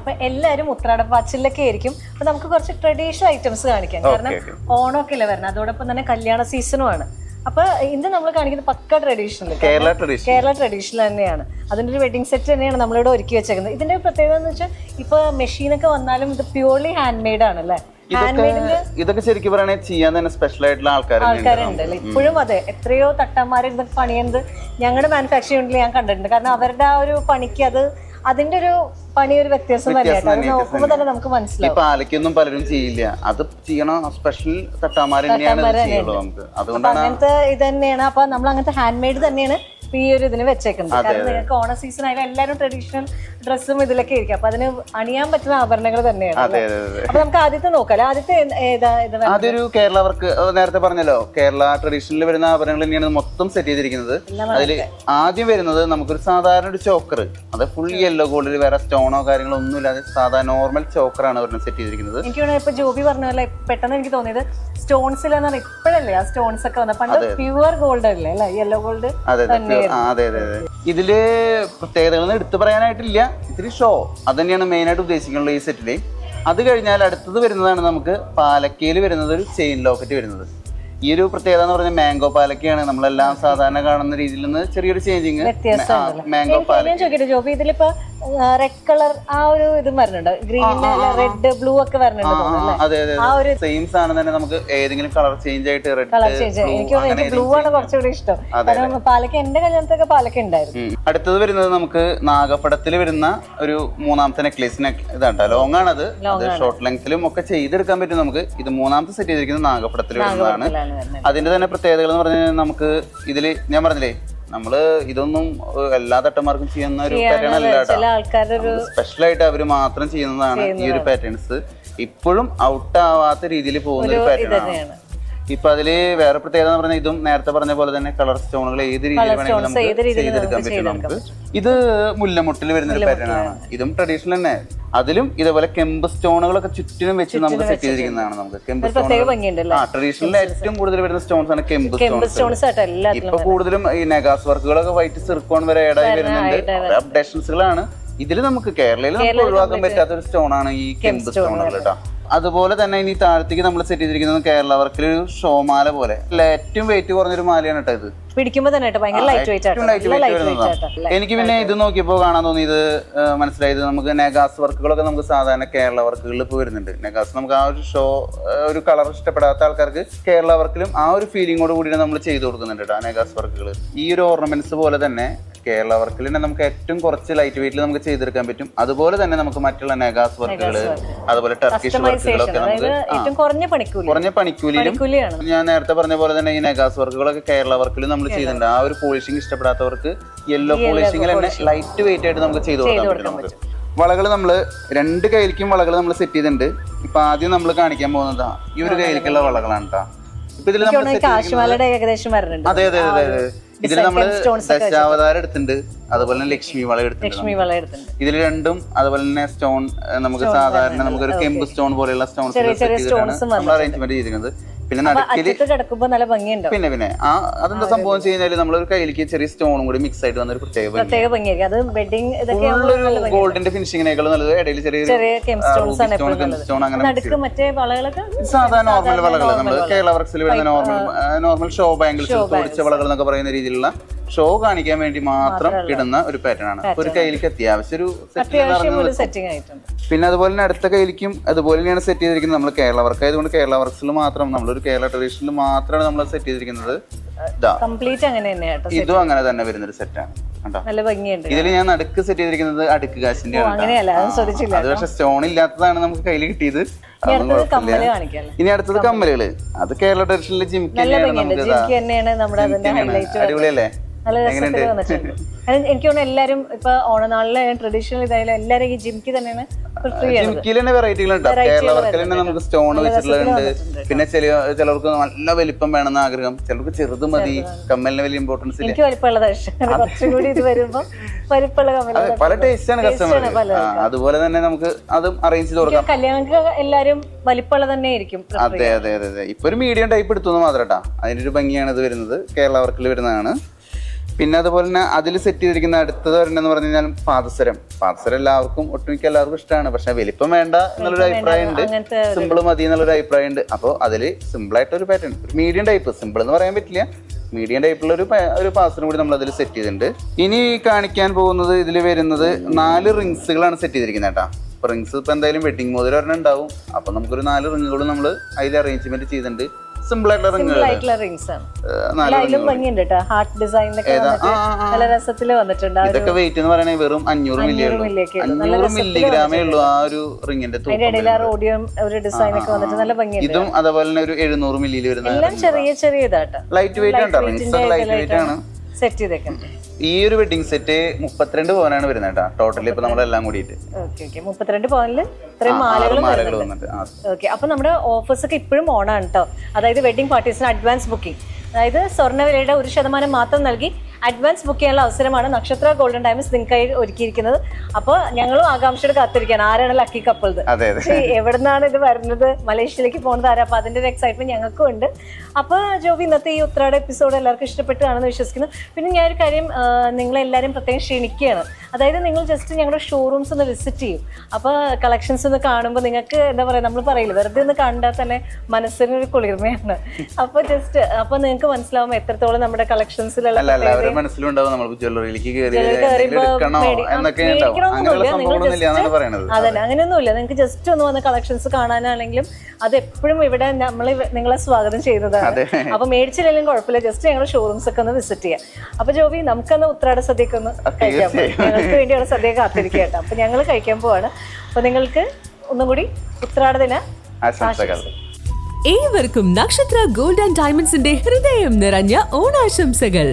അപ്പൊ എല്ലാരും ഉത്രാടപ്പാച്ചിലൊക്കെ ആയിരിക്കും. അപ്പൊ നമുക്ക് കുറച്ച് ട്രഡീഷണൽ ഐറ്റംസ് കാണിക്കാം. കാരണം. ഓണമൊക്കെ അല്ലേ വരണം അതോടൊപ്പം തന്നെ കല്യാണ സീസണും ആണ്. അപ്പൊ ഇന്ന് നമ്മൾ കാണിക്കുന്നത് പക്ക ട്രഡീഷണൽ കേരള ട്രഡീഷണൽ തന്നെയാണ്. അതിന്റെ ഒരു വെഡിങ് സെറ്റ് തന്നെയാണ് നമ്മളിവിടെ ഒരുക്കി വെച്ചേക്കുന്നത്. ഇതിന്റെ പ്രത്യേകത എന്ന് വെച്ചാൽ ഇപ്പൊ മെഷീനൊക്കെ വന്നാലും ഇത് പ്യൂർലി ഹാൻഡ് മെയ്ഡ് ആണ് അല്ലേ? ഇതൊക്കെ ശരിക്കും പറയുകയാണെങ്കിൽ ചെയ്യാൻ തന്നെ സ്പെഷ്യൽ ആയിട്ടുള്ള ആൾക്കാരുണ്ട് ഇപ്പോഴും അതെ. എത്രയോ തട്ടന്മാർ ഇതൊക്കെ പണിയുന്നത് ഞങ്ങളുടെ മാനുഫാക്ചറിംഗ് യൂണിറ്റിൽ ഞാൻ കണ്ടിട്ടുണ്ട്. കാരണം അവരുടെ ആ ഒരു പണിക്ക് അത് അതിന്റെ ഒരു പണി ഒരു വ്യത്യാസം അത് നോക്കുമ്പോൾ തന്നെ നമുക്ക് മനസ്സിലാവും. പലരും ചെയ്യില്ല. അത് ചെയ്യണ സ്പെഷ്യൽ തട്ടാമാർ തന്നെയാണ് ചെയ്യുള്ളൂ നമുക്ക്. അതുകൊണ്ടാണ് അങ്ങനത്തെ ഇത് തന്നെയാണ്. അപ്പൊ നമ്മൾ അങ്ങനത്തെ ഹാൻഡ് മെയ്ഡ് തന്നെയാണ്. ഇപ്പൊ ഈ ഒരു ഇതിന് വെച്ചേക്കുന്നത്. കാരണം നിങ്ങൾക്ക് ഓണ സീസൺ ആയാലും എല്ലാവരും ട്രഡീഷണൽ ഡ്രസ്സും ഇതിലൊക്കെ ആയിരിക്കും അപ്പൊ അതിന് അണിയാൻ പറ്റുന്ന ആഭരണങ്ങൾ തന്നെയാണ് അപ്പൊ നമുക്ക് ആദ്യത്തെ നോക്കാം ആദ്യത്തെ ഏതാ ഇത് കേരള വർക്ക് നേരത്തെ പറഞ്ഞല്ലോ. കേരള ട്രഡീഷണലിൽ വരുന്ന ആഭരണങ്ങൾ തന്നെയാണ് മൊത്തം സെറ്റ് ചെയ്തിരിക്കുന്നത്. അതിൽ ആദ്യം വരുന്നത് നമുക്കൊരു സാധാരണ ഒരു ചോക്കർ. അത് ഫുൾ യെല്ലോ ഗോൾഡിൽ വേറെ സ്റ്റോണോ കാര്യങ്ങളോ ഒന്നും ഇല്ലാതെ സാധാരണ നോർമൽ ചോക്കറാണ് ഒരെണ്ണം സെറ്റ് ചെയ്തിരിക്കുന്നത്. എനിക്ക് തോന്നുന്നു ഇപ്പൊ ജോബി പറഞ്ഞ പോലെ പെട്ടെന്ന് എനിക്ക് തോന്നിയത് സ്റ്റോൺസ് എന്ന് പറഞ്ഞാൽ ഇപ്പോഴല്ലേ ആ സ്റ്റോൺസ് ഒക്കെ വന്നത്? പണ്ട് പ്യുവർ ഗോൾഡ് അല്ലേ അല്ലെ? യെല്ലോ ഗോൾഡ് അതെ അതെ അതെ ഇതിൽ പ്രത്യേകതകളൊന്നും എടുത്തു പറയാനായിട്ടില്ല. ഇത്തിരി ഷോ അത് തന്നെയാണ് മെയിൻ ആയിട്ട് ഉദ്ദേശിക്കുന്നത് ഈ സെറ്റിൽ അത് കഴിഞ്ഞാൽ അടുത്തത് വരുന്നതാണ് നമുക്ക് പാലക്കയിൽ വരുന്നത് ഒരു ചെയിൻ ലോക്കറ്റ് വരുന്നത്. ഈ ഒരു പ്രത്യേകത എന്ന് പറഞ്ഞാൽ മാംഗോ പാലക്കയാണ്. നമ്മളെല്ലാം സാധാരണ കാണുന്ന രീതിയിൽ നിന്ന് ചെറിയൊരു ചേഞ്ചിങ് മാംഗോ പാലക്ക. ജോബി? ഇതിലിപ്പോ റെഡ് കളർ ആ ഒരു ഇതും വരുന്നുണ്ട്? ഗ്രീൻ റെഡ് ബ്ലൂ ഒക്കെ വരുന്നുണ്ട് അതെ അതെ ഒരു സെയിം സാധനം തന്നെ നമുക്ക് ഏതെങ്കിലും കളർ ചേഞ്ച് ആയിട്ട് റെഡ് കളർ ചേഞ്ച് എനിക്ക് ബ്ലൂ ആണ് കുറച്ചുകൂടി ഇഷ്ടം. കാരണം പാലക്ക എന്റെ കല്യാണത്തൊക്കെ പാലക്ക ഉണ്ടായിരുന്നു. അടുത്തത് വരുന്നത് നമുക്ക് നാഗപ്പടത്തിൽ വരുന്ന ഒരു മൂന്നാമത്തെ നെക്ലേസിന് ഇതാട്ടോ. ലോങ് ആണത്. അത് ഷോർട്ട് ലെങ്ത്തിലും ഒക്കെ ചെയ്തെടുക്കാൻ പറ്റും നമുക്ക്. ഇത് മൂന്നാമത്തെ സെറ്റ് ചെയ്തിരിക്കുന്നത് നാഗപ്പടത്തിൽ വരുന്നതാണ്. അതിന്റെ തന്നെ പ്രത്യേകതകൾ എന്ന് പറഞ്ഞാൽ നമുക്ക് ഇതിൽ ഞാൻ പറഞ്ഞില്ലേ നമ്മൾ ഇതൊന്നും എല്ലാ തട്ടന്മാർക്കും ചെയ്യുന്ന ഒരു പാറ്റേൺ അല്ല സ്പെഷ്യൽ ആയിട്ട് അവർ മാത്രം ചെയ്യുന്നതാണ് ഈ ഒരു പാറ്റേൺസ് ഇപ്പോഴും ഔട്ട് ആവാത്ത രീതിയിൽ പോകുന്ന ഒരു പാറ്റേൺ ആണ്. ഇപ്പൊ അതിൽ വേറെ പ്രത്യേകത എന്ന് പറഞ്ഞാൽ ഇതും നേരത്തെ പറഞ്ഞ പോലെ തന്നെ കളർ സ്റ്റോണുകൾ ഏത് രീതിയിൽ വേണമെങ്കിലും നമുക്ക് ഏത് രീതിയിൽ ചെയ്തെടുക്കാൻ പറ്റും നമുക്ക്. ഇത് മുല്ലമുട്ടിൽ വരുന്ന ഒരു പാറ്റേൺ ആണ്. ഇതും ട്രഡീഷണൽ തന്നെ. അതിലും ഇതേപോലെ കെമ്പ് സ്റ്റോണുകളൊക്കെ ചുറ്റിനും വെച്ച് നമുക്ക് സെറ്റ് ചെയ്തിരിക്കുന്നതാണ് നമുക്ക്. കെമ്പ് സ്റ്റോൺ ആ ട്രഡീഷണലിൽ ഏറ്റവും കൂടുതൽ വരുന്ന സ്റ്റോൺസ് ആണ് കെമ്പ് സ്റ്റോൺസ് ഇപ്പൊ കൂടുതലും ഈ നെഗാസ് വർക്കുകളൊക്കെ വൈറ്റ് സിർക്കോൺ വരെ ഏടായി വരുന്നുണ്ട്. അപ്ഡേഷൻസുകളാണ് ഇതിൽ നമുക്ക് കേരളയിൽ നമുക്ക് ഒഴിവാക്കാൻ പറ്റാത്ത ഒരു സ്റ്റോൺ ആണ് ഈ കെമ്പ് സ്റ്റോണുകൾ. കേട്ടോ. അതുപോലെ തന്നെ ഇനി താഴത്തേക്ക് നമ്മൾ സെറ്റ് ചെയ്തിരിക്കുന്നത് കേരള വർക്കിൽ ഒരു ഷോമാല പോലെ. അല്ല, ഏറ്റവും വെയിറ്റ് കുറഞ്ഞൊരു മാലയാണ് കേട്ടോ ഇത്. പിടിക്കുമ്പോ തന്നെ ഭയങ്കര ലൈറ്റ് വെയിറ്റ്. എനിക്ക് പിന്നെ ഇത് നോക്കിയപ്പോ കാണാൻ തോന്നിയത് മനസ്സിലായത് നമുക്ക് നെഗാസ് വർക്കുകളൊക്കെ നമുക്ക് സാധാരണ കേരള വർക്കുകളിൽ ഇപ്പോൾ വരുന്നുണ്ട്. നെഗാസ് നമുക്ക് ആ ഒരു ഷോ ഒരു കളർ ഇഷ്ടപ്പെടാത്ത ആൾക്കാർക്ക് കേരള വർക്കിലും ആ ഒരു ഫീലിംഗോട് കൂടി നമ്മൾ ചെയ്തു കൊടുക്കുന്നുണ്ട് കേട്ടോ നെഗാസ് വർക്കുകൾ ഈ ഒരു ഓർണമെന്റ്സ് പോലെ തന്നെ കേരള വർക്കിൽ തന്നെ നമുക്ക് ഏറ്റവും കുറച്ച് ലൈറ്റ് വെയിറ്റിൽ നമുക്ക് ചെയ്തെടുക്കാൻ പറ്റും. അതുപോലെ തന്നെ നമുക്ക് മറ്റുള്ള നെഗാസ് വർക്കുകൾ അതുപോലെ ടർക്കിഷ് വർക്കുകളൊക്കെ നമുക്ക് കുറഞ്ഞ പണിക്കൂലി. കുറഞ്ഞ പണിക്കൂലിയിലും ഞാൻ നേരത്തെ പറഞ്ഞ പോലെ തന്നെ ഈ നെഗാസ് വർക്കുകളൊക്കെ കേരള വർക്കിൽ നമ്മൾ ചെയ്തിട്ടുണ്ട് ആ ഒരു പോളിഷിംഗ് ഇഷ്ടപ്പെടാത്തവർക്ക് യെല്ലോ പോളിഷിംഗിൽ തന്നെ ലൈറ്റ് വെയിറ്റ് ആയിട്ട് നമുക്ക് ചെയ്തു കൊടുക്കാൻ പറ്റും നമുക്ക്. വളകൾ നമ്മൾ രണ്ട് കയ്യിലേക്കും വളകൾ നമ്മൾ സെറ്റ് ചെയ്തിട്ടുണ്ട്. ഇപ്പൊ ആദ്യം നമ്മൾ കാണിക്കാൻ പോകുന്നതാ ഈ ഒരു കയ്യിലേക്കുള്ള വളകളാണ് കേട്ടോ ഇപ്പൊ ഇതിൽ നമ്മൾ ഈ കാശുമാലയുടെ ഏകദേശം വരുന്നുണ്ട് അതെ അതെ അതെ. അതെ. ഇതിൽ നമ്മൾ ദശാവതാരം എടുത്തിട്ടുണ്ട്. അതുപോലെ തന്നെ ലക്ഷ്മി വള എടുത്തിട്ടുണ്ട്. വള എടുത്തിട്ടുണ്ട്. ഇതിൽ രണ്ടും അതുപോലെ തന്നെ സ്റ്റോൺ നമുക്ക് സാധാരണ നമുക്ക് ഒരു കെമ്പ് സ്റ്റോൺ പോലെയുള്ള സ്റ്റോൺസ് സെറ്റ് നമ്മൾ അറേഞ്ച്മെന്റ് ചെയ്തിരിക്കുന്നത്. പിന്നെ നടുക്കിൽ കിടക്കുമ്പോ നല്ല പിന്നെ പിന്നെ. ആ അതെന്താ സംഭവം വെച്ച് കഴിഞ്ഞാൽ നമ്മളൊരു കയ്യിലേക്ക് ചെറിയ സ്റ്റോണും കൂടി മിക്സ് ആയിട്ട് പ്രത്യേക ഭംഗി. പ്രത്യേക ഭംഗിയായിരിക്കും. അത് വെഡിങ് ഇതൊക്കെ ഗോൾഡിന്റെ ഫിനിഷിങ്ങിനേക്കാളും നല്ലത്. ഇടയിൽ ചെറിയ ചെറിയ സ്റ്റോൺ അങ്ങനെ നടുക്ക് മറ്റേ വളകളൊക്കെ സാധാരണ നോർമൽ വളകൾ നമ്മൾ കേരള വർക്സിൽ വരുന്ന നോർമൽ നോർമൽ ഷോ ബാംഗിൾസ് പൊടിച്ച വളകൾ എന്നൊക്കെ പറയുന്ന രീതിയിലുള്ള ഷോ കാണിക്കാൻ വേണ്ടി മാത്രം ഇടുന്ന ഒരു പാറ്റേൺ ആണ് ഒരു കയ്യിലേക്ക് അത്യാവശ്യം ഒരു സെറ്റിംഗ് പിന്നെ അതുപോലെ തന്നെ അടുത്ത കയ്യിലേക്കും അതുപോലെ തന്നെയാണ് സെറ്റ് ചെയ്തിരിക്കുന്നത് നമ്മൾ കേരള വർക്ക് ആയതുകൊണ്ട് കേരള വർക്സിൽ മാത്രം നമ്മളൊരു കേരള ട്രഡീഷണൽ മാത്രമാണ് നമ്മൾ സെറ്റ് ചെയ്തിരിക്കുന്നത്. ഇതാ. കംപ്ലീറ്റ് അങ്ങനെ തന്നെയാണ് ഇതും അങ്ങനെ തന്നെ വരുന്ന ഒരു സെറ്റാണ് നല്ല ഭംഗിയുണ്ട്. ഇതിൽ ഞാൻ നടുക്ക് സെറ്റ് ചെയ്തിരിക്കുന്നത് അടുക്ക് കാശിന്റെ അത് പക്ഷെ സ്റ്റോൺ ഇല്ലാത്തതാണ് നമുക്ക് കയ്യിൽ കിട്ടിയത്. ഇനി അടുത്തത് കമ്മലുകൾ. അത് കേരള ട്രഡീഷണൽ ജിംക്കി തന്നെയാണ് അടിപൊളിയല്ലേ? നല്ല രസത്തിൽ വന്നിട്ടുണ്ട്. എനിക്ക് തോന്നുന്നു എല്ലാരും ഇപ്പൊ ഓണനാളിലെ ട്രഡീഷണൽ ഇതായാലും എല്ലാരും ഈ ജിംക്ക് തന്നെയാണ് ജിംക്കിൽ തന്നെ വെറൈറ്റികൾ ഉണ്ട് കേരള വർക്കിൽ തന്നെ നമുക്ക് സ്റ്റോൺ വെച്ചിട്ടുള്ളത് പിന്നെ ചില ചിലർക്ക് നല്ല വലിപ്പം വേണമെന്ന് ആഗ്രഹം. ചിലർക്ക് ചെറുത് മതി. കമ്മലിന് വലിയ ഇമ്പോർട്ടൻസ് എനിക്ക് വലിപ്പമുള്ളതാ ഇഷ്ടം. കുറച്ചും ഇത് വരുമ്പോൾ വലിപ്പമുള്ള കമ്മൽ പല ടേസ്റ്റ് ആണ് കസ്റ്റമർ അതുപോലെ തന്നെ നമുക്ക് അതും അറേഞ്ച് കൊടുക്കാം. കല്യാണങ്ങൾക്ക് എല്ലാരും വലിപ്പമുള്ള തന്നെ ആയിരിക്കും അതെ അതെ അതെ അതെ. ഇപ്പൊ ഒരു മീഡിയം ടൈപ്പ് എടുത്തു മാത്രം കേട്ടാ. അതിന്റെ ഒരു ഭംഗിയാണ് ഇത് വരുന്നത്. കേരള വർക്കിൽ വരുന്നതാണ്. പിന്നെ അതുപോലെ തന്നെ അതിൽ സെറ്റ് ചെയ്തിരിക്കുന്ന അടുത്തത് ഒരെണ്ണം പറഞ്ഞു കഴിഞ്ഞാൽ പാദസരം. പാദസരം എല്ലാവർക്കും ഒട്ടുമിക്ക എല്ലാവർക്കും ഇഷ്ടമാണ്. പക്ഷെ വലിപ്പം വേണ്ട എന്നുള്ളൊരു അഭിപ്രായം ഉണ്ട് സിമ്പിൾ മതി എന്നുള്ളൊരു അഭിപ്രായം ഉണ്ട് അപ്പോൾ അതിൽ സിമ്പിൾ ആയിട്ട് ഒരു പാറ്റേൺ മീഡിയം ടൈപ്പ് സിമ്പിൾ എന്ന് പറയാൻ പറ്റില്ല. മീഡിയം ടൈപ്പുള്ള ഒരു ഒരു പാസിനും കൂടി നമ്മൾ അതിൽ സെറ്റ് ചെയ്തിട്ടുണ്ട്. ഇനി കാണിക്കാൻ പോകുന്നത് ഇതിൽ വരുന്നത് നാല് റിങ്സുകളാണ് സെറ്റ് ചെയ്തിരിക്കുന്നത് കേട്ടോ. അപ്പോൾ റിങ്സ് ഇപ്പോൾ എന്തായാലും വെഡിങ് മോതിരം ഒരെണ്ണം ഉണ്ടാവും. അപ്പോൾ നമുക്കൊരു നാല് റിങ്ങുകളും നമ്മൾ അതിൽ അറേഞ്ച്മെന്റ് ചെയ്തിട്ടുണ്ട്. സിമ്പിൾ ആയിട്ടുള്ള സിമ്പിൾ ആയിട്ടുള്ള റിങ്സ് ആണ് അതിലും ഭംഗിയുണ്ട് കേട്ടോ ഹാർട്ട് ഡിസൈൻ. നല്ല രസത്തിൽ വന്നിട്ടുണ്ട്. ഇതൊക്കെ വെയിറ്റ് എന്ന് പറയുന്നത് വെറും അഞ്ഞൂറ് മില്ലിയൊക്കെ അഞ്ഞൂറ് മില്ലിഗ്രാമേ ഉള്ളൂ ആ ഒരു റിങ്ങിന്റെ ഇടയിൽ ആ റോഡിയം ഒരു ഡിസൈൻ ഒക്കെ വന്നിട്ട് നല്ല ഭംഗിയുണ്ട്. ഇതും അതുപോലെ തന്നെ ഒരു എഴുന്നൂറ് മില്ലിയിൽ വരുന്ന എല്ലാം ചെറിയ ചെറിയ ഇതാട്ടോ. ലൈറ്റ് വെയിറ്റ് ആണ് ലൈറ്റ് വെയിറ്റ് ആണ്. സെറ്റ് ചെയ്തേക്കുന്നത്. ഈ ഒരു വെഡിങ് സെറ്റ് മുപ്പത്തിരണ്ട് പവനാണ് വരുന്നത് കേട്ടോ. ടോട്ടലി ഇപ്പൊ നമ്മളെല്ലാം കൂടിയിട്ട്. മുപ്പത്തിരണ്ട് മാലകളും മാലകൾ വരുന്നുണ്ട്. വന്നിട്ട്. ആ. ഓക്കെ അപ്പൊ നമ്മുടെ ഓഫേഴ്സ് ഒക്കെ ഇപ്പോഴും ഓണാണ് കേട്ടോ അതായത് വെഡിങ് പാർട്ടീസിന് അഡ്വാൻസ് ബുക്കിംഗ് അതായത് സ്വർണവിലയുടെ ഒരു ശതമാനം മാത്രം നൽകി അഡ്വാൻസ് ബുക്ക് ചെയ്യാനുള്ള അവസരമാണ് നക്ഷത്ര ഗോൾഡൻ ഡയമണ്ട്സ് നിങ്ങൾക്കായി ഒരുക്കിയിരിക്കുന്നത്. അപ്പോൾ ഞങ്ങളും ആകാംക്ഷയോട് കാത്തിരിക്കുകയാണ്. ആരാണ് ലക്കി കപ്പിൾത് എവിടുന്നാണ് ഇത് വരുന്നത്? മലേഷ്യയിലേക്ക് പോകുന്നത് ആരാ? അപ്പോൾ അതിന്റെ ഒരു എക്സൈറ്റ്മെന്റ് ഞങ്ങൾക്കും ഉണ്ട്. അപ്പോൾ ജോബി ഇന്നത്തെ ഈ ഉത്രാട എപ്പിസോഡ് എല്ലാവർക്കും ഇഷ്ടപ്പെട്ടു കാണുമെന്ന് വിശ്വസിക്കുന്നു. പിന്നെ ഞാനൊരു കാര്യം നിങ്ങളെല്ലാവരും പ്രത്യേകം ക്ഷണിക്കുകയാണ്. അതായത് നിങ്ങൾ ജസ്റ്റ് ഞങ്ങളുടെ ഷോറൂംസ് ഒന്ന് വിസിറ്റ് ചെയ്യും. അപ്പോൾ കളക്ഷൻസ് ഒന്ന് കാണുമ്പോൾ നിങ്ങൾക്ക് എന്താ പറയുക നമ്മൾ പറയില്ല വെറുതെ ഒന്ന് കണ്ടാൽ തന്നെ മനസ്സിനൊരു കുളിർമയാണ്. അപ്പോൾ ജസ്റ്റ് അപ്പോൾ നിങ്ങൾക്ക് മനസ്സിലാവും എത്രത്തോളം നമ്മുടെ കളക്ഷൻസിലുള്ള അല്ല എല്ലാവരുടെ മനസ്സിലുണ്ടാവും നമ്മൾ ജ്വല്ലറിയിലേക്ക് കയറി എടുക്കണോ എന്നൊക്കെ ഉണ്ടാവും. അങ്ങനെയുള്ള എന്നാണ് പറയണത്. അതന്നെ അങ്ങനെയൊന്നുമില്ല. നിങ്ങൾക്ക് ജസ്റ്റ് ഒന്ന് വന്ന് കളക്ഷൻസ് കാണാനാണെങ്കിലും അത് എപ്പോഴും ഇവിടെ നമ്മൾ നിങ്ങളെ സ്വാഗതം ചെയ്യുന്നതാണ്. അപ്പൊ മേടിച്ചില്ലെങ്കിലും കുഴപ്പമില്ല. ജസ്റ്റ് ഞങ്ങൾ ഷോറൂംസ് ഒക്കെ ഒന്ന് വിസിറ്റ് ചെയ്യാം. അപ്പൊ ജോബി നമുക്കന്ന് ഉത്രാട സദ്യക്ക് ഒന്ന് കഴിക്കാൻ. ഞങ്ങൾക്ക് വേണ്ടിയുള്ള സദ്യ കാത്തിരിക്കുക കേട്ടോ. അപ്പൊ ഞങ്ങൾ കഴിക്കാൻ പോവാണ്. അപ്പൊ നിങ്ങൾക്ക് ഒന്നും കൂടി ഉത്രാട ദിന ആശംസകൾ. ഏവർക്കും നക്ഷത്ര ഗോൾഡ് ആൻഡ് ഡയമണ്ട്സിന്റെ ഹൃദയം നിറഞ്ഞ ഓണാശംസകൾ.